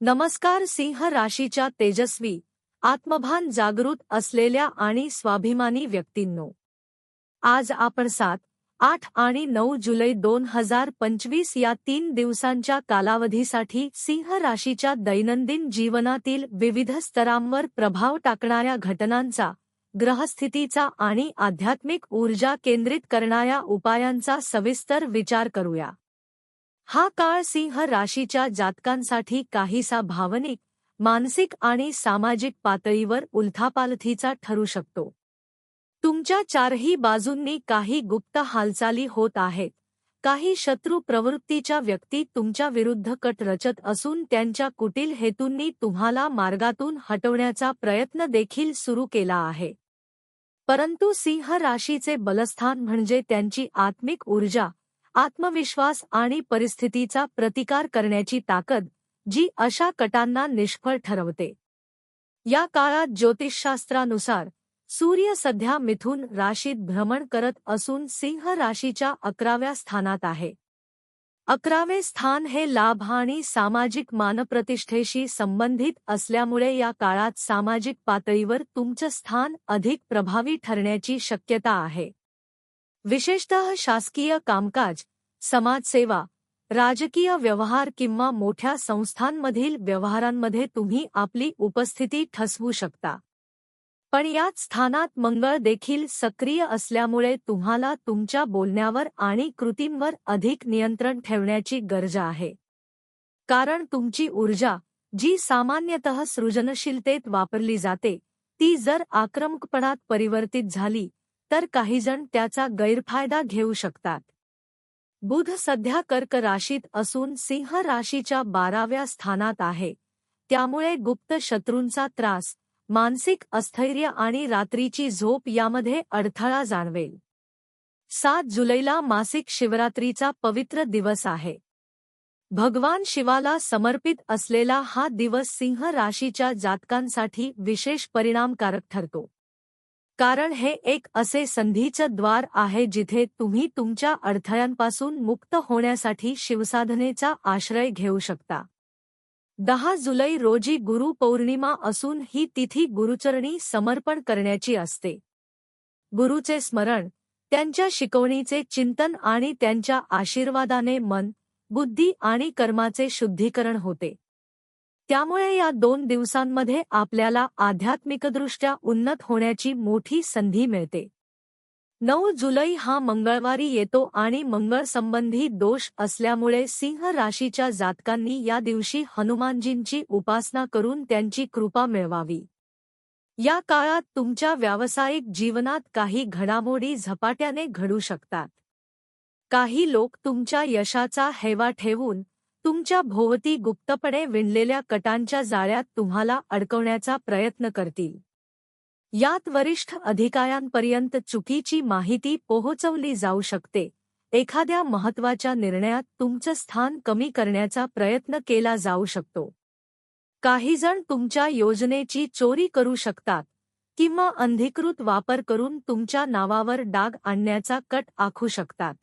नमस्कार सिंह राशीच्या तेजस्वी आत्मभान जागृत असलेल्या आणि स्वाभिमानी व्यक्तींनो. आज आपण सात आठ आणि नऊ जुलै दोन हजार पंचवीस या तीन दिवसांच्या कालावधीसाठी सिंह राशीच्या दैनंदिन जीवनातील विविध स्तरांवर प्रभाव टाकणाऱ्या घटनांचा ग्रहस्थितीचा आणि आध्यात्मिक ऊर्जा केंद्रित करणाऱ्या उपायांचा सविस्तर विचार करूया. हा काळ सिंह राशीच्या जातकांसाठी काहीसा भावनिक मानसिक आणि सामाजिक पातळीवर उलथापालथीचा ठरू शकतो. तुमच्या चारही बाजूंनी काही गुप्त हालचाली होत आहेत. काही शत्रू प्रवृत्तीच्या व्यक्ती तुमच्या विरुद्ध कट रचत असून त्यांच्या कुटील हेतूंनी तुम्हाला मार्गातून हटवण्याचा प्रयत्न देखील सुरू केला आहे. परंतु सिंह राशीचे बलस्थान म्हणजे त्यांची आत्मिक ऊर्जा आत्मविश्वास आणि परिस्थितीचा प्रतिकार करण्याची ताकद जी अशा कटांना निष्फळ ठरवते. या काळात ज्योतिषशास्त्रानुसार सूर्य सध्या मिथून राशीत भ्रमण करत असून सिंह राशीच्या अकराव्या स्थानात आहे. अकरावे स्थान हे लाभ आणि सामाजिक मानप्रतिष्ठेशी संबंधित असल्यामुळे या काळात सामाजिक पातळीवर तुमचं स्थान अधिक प्रभावी ठरण्याची शक्यता आहे. विशेषतः शासकीय कामकाज समाजसेवा राजकीय व्यवहार किंवा मोठ्या संस्थांमधील व्यवहारांमध्ये तुम्ही आपली उपस्थिती ठसवू शकता. पण याच स्थानात मंगळ देखील सक्रिय असल्यामुळे तुम्हाला तुमच्या बोलण्यावर आणि कृतींवर अधिक नियंत्रण ठेवण्याची गरज आहे. कारण तुमची ऊर्जा जी सामान्यतः सृजनशीलतेत वापरली जाते ती जर आक्रमकपणात परिवर्तित झाली तर काहीजण त्याचा गैरफायदा घेऊ शकतात. बुध सध्या कर्क राशीत असून सिंह राशीच्या बाराव्या स्थानात आहे. त्यामुळे गुप्त शत्रूंचा त्रास मानसिक अस्थैर्य आणि रात्रीची झोप यामध्ये अडथळा जाणवेल. सात जुलैला मासिक शिवरात्रीचा पवित्र दिवस आहे. भगवान शिवाला समर्पित असलेला हा दिवस सिंह राशीच्या जातकांसाठी विशेष परिणामकारक ठरतो. कारण हे एक असे संधीचं द्वार आहे जिथे तुम्ही तुमच्या अडथळ्यांपासून मुक्त होण्यासाठी शिवसाधनेचा आश्रय घेऊ शकता. दहा जुलै रोजी गुरुपौर्णिमा असून ही तिथी गुरुचरणी समर्पण करण्याची असते. गुरुचे स्मरण त्यांच्या शिकवणीचे चिंतन आणि त्यांच्या आशीर्वादाने मन बुद्धी आणि कर्माचे शुद्धीकरण होते. त्यामुळे या दोन दिवसांमध्ये आपल्याला आध्यात्मिकदृष्ट्या उन्नत होण्याची मोठी संधी मिळते. नऊ जुलै हा मंगळवारी येतो आणि मंगळ संबंधी दोष असल्यामुळे सिंह राशीच्या जातकांनी या दिवशी हनुमानजींची उपासना करून त्यांची कृपा मिळवावी. या काळात तुमच्या व्यावसायिक जीवनात काही घडामोडी झपाट्याने घडू शकतात. काही लोक तुमच्या यशाचा हेवा ठेवून तुमच्या भोवती गुप्तपणे विणलेल्या कटांच्या जाळ्यात तुम्हाला अडकवण्याचा प्रयत्न करतील. यात वरिष्ठ अधिकाऱ्यांपर्यंत चुकीची माहिती पोहोचवली जाऊ शकते. एखाद्या महत्त्वाच्या निर्णयात तुमचं स्थान कमी करण्याचा प्रयत्न केला जाऊ शकतो. काहीजण तुमच्या योजनेची चोरी करू शकतात किंवा अंधिकृत वापर करून तुमच्या नावावर डाग आणण्याचा कट आखू शकतात.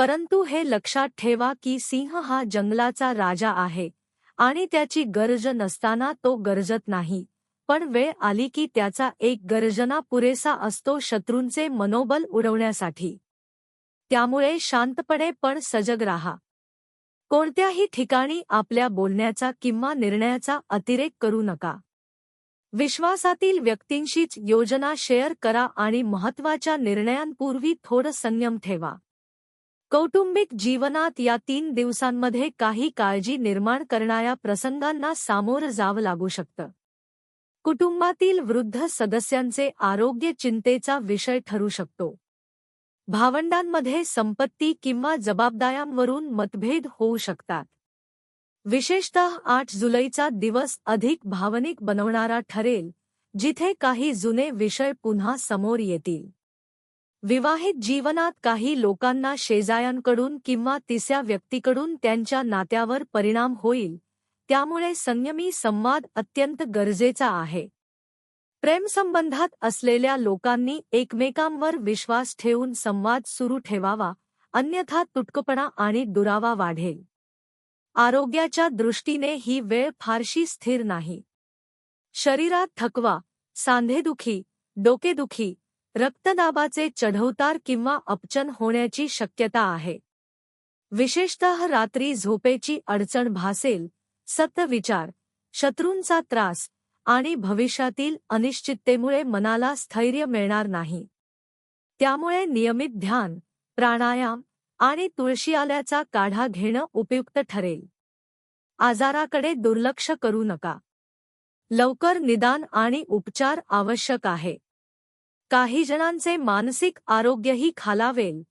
परंतु हे लक्षात ठेवा की सिंह हा जंगलाचा राजा आहे आणि त्याची गरज नसताना तो गरजत नाही. पण वेळ आली की त्याचा एक गर्जना पुरेसा असतो शत्रूंचे मनोबल उडवण्यासाठी. त्यामुळे शांतपणे पण सजग राहा. कोणत्याही ठिकाणी आपल्या बोलण्याचा किंवा निर्णयाचा अतिरेक करू नका. विश्वासातील व्यक्तींशीच योजना शेअर करा आणि महत्त्वाच्या निर्णयांपूर्वी थोडं संयम ठेवा. कौटुंबिक जीवनात या तीन दिवसांमध्ये काही काळजी निर्माण करणाऱ्या प्रसंगांना सामोरं जावं लागू शकतं. कुटुंबातील वृद्ध सदस्यांचे आरोग्य चिंतेचा विषय ठरू शकतो. भावंडांमध्ये संपत्ती किंवा जबाबदाऱ्यांवरून मतभेद होऊ शकतात. विशेषतः आठ जुलैचा दिवस अधिक भावनिक बनवणारा ठरेल जिथे काही जुने विषय पुन्हा समोर येतील. विवाहित जीवनात काही लोकांना शेजायांकडून किंवा तिसऱ्या व्यक्तीकडून त्यांच्या नात्यावर परिणाम होईल त्यामुळे संयमी संवाद अत्यंत गरजेचा आहे. प्रेमसंबंधात असलेल्या लोकांनी एकमेकांवर विश्वास ठेवून संवाद सुरू ठेवावा अन्यथा तुटकपणा आणि दुरावा वाढेल. आरोग्याच्या दृष्टीने ही वेळ फारशी स्थिर नाही. शरीरात थकवा सांधेदुखी डोकेदुखी रक्तदाबाचे चढउतार किंवा अपचन होण्याची शक्यता आहे. विशेषतः रात्री झोपेची अडचण भासेल सत्विचार शत्रूंचा त्रास आणि भविष्यातील अनिश्चिततेमुळे मनाला स्थैर्य मिळणार नाही. त्यामुळे नियमित ध्यान प्राणायाम आणि तुळशी आल्याचा काढा घेणं उपयुक्त ठरेल. आजाराकडे दुर्लक्ष करू नका. लवकर निदान आणि उपचार आवश्यक आहे. काही जणांचे मानसिक आरोग्यही खालावेल.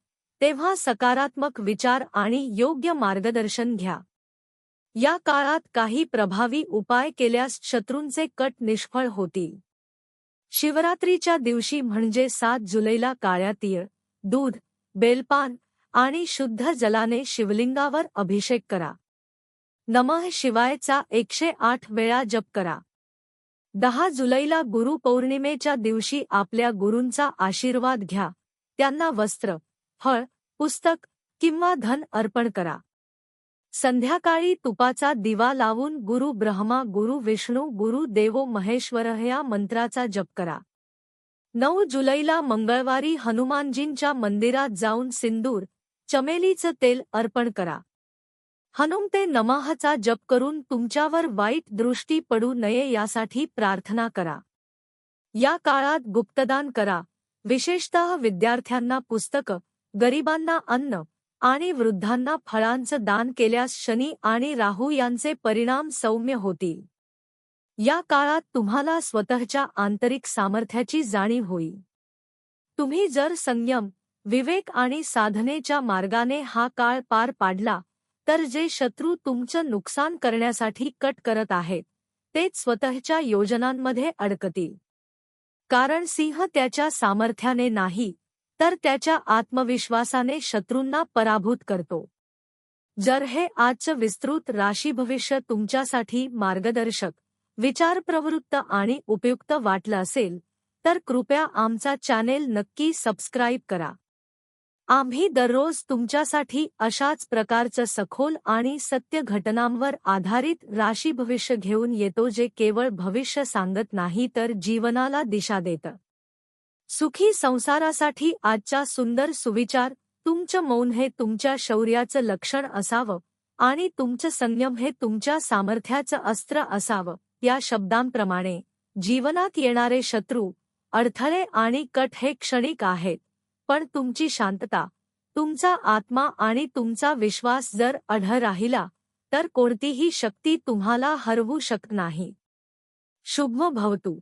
तेव्हा सकारात्मक विचार आणि योग्य मार्गदर्शन घ्या. या काळात काही प्रभावी उपाय केल्यास शत्रूंचे कट निष्फळ होतील. शिवरात्रीच्या दिवशी म्हणजे सात जुलैला काळ्या तीळ दूध बेलपान आणि शुद्ध जलाने शिवलिंगावर अभिषेक करा. नमः शिवायचा एकशे आठ वेळा जप करा. दहा जुलैला गुरुपौर्णिमेच्या दिवशी आपल्या गुरूंचा आशीर्वाद घ्या. त्यांना वस्त्र फळ पुस्तक किंवा धन अर्पण करा. संध्याकाळी तुपाचा दिवा लावून गुरु ब्रह्मा गुरु विष्णू गुरु देवो महेश्वर या मंत्राचा जप करा. नऊ जुलैला मंगळवारी हनुमानजींच्या मंदिरात जाऊन सिंदूर चमेलीचं तेल अर्पण करा. हनुमते नमाहचा जप करून तुमच्यावर वाईट दृष्टी पडू नये यासाठी प्रार्थना करा. या काळात गुप्तदान करा. विशेषतः विद्यार्थ्यांना पुस्तकं गरिबांना अन्न आणि वृद्धांना फळांचं दान केल्यास शनी आणि राहू यांचे परिणाम सौम्य होतील. या काळात तुम्हाला स्वतःच्या आंतरिक सामर्थ्याची जाणीव होईल. तुम्ही जर संयम विवेक आणि साधनेच्या मार्गाने हा काळ पार पाडला तर जे शत्रू तुमचं नुकसान करण्यासाठी कट करत आहेत तेच स्वतःच्या योजनांमध्ये अडकतील. कारण सिंह त्याच्या सामर्थ्याने नाही तर त्याच्या आत्मविश्वासाने शत्रूंना पराभूत करतो. जर हे आजचं विस्तृत राशी भविष्य तुमच्यासाठी मार्गदर्शक विचारप्रवृत्त आणि उपयुक्त वाटलं असेल तर कृपया आमचा चॅनेल नक्की सबस्क्राईब करा. आम्ही दररोज तुमच्यासाठी अशाच प्रकारचं सखोल आणि सत्य घटनांवर आधारित राशी भविष्य घेऊन येतो जे केवळ भविष्य सांगत नाही तर जीवनाला दिशा देतं. सुखी संसारासाठी आजचा सुंदर सुविचार तुमचं मौन हे तुमच्या शौर्याचं लक्षण असावं आणि तुमचं संयम हे तुमच्या सामर्थ्याचं अस्त्र असावं या शब्दांप्रमाणे जीवनात येणारे शत्रू अडथळे आणि कट हे क्षणिक आहेत. पण तुमची शांतता तुमचा आत्मा आणि तुमचा विश्वास जर अढळ राहिला तर कोणतीही शक्ती तुम्हाला हरवू शकत नाही. शुभ भवतू.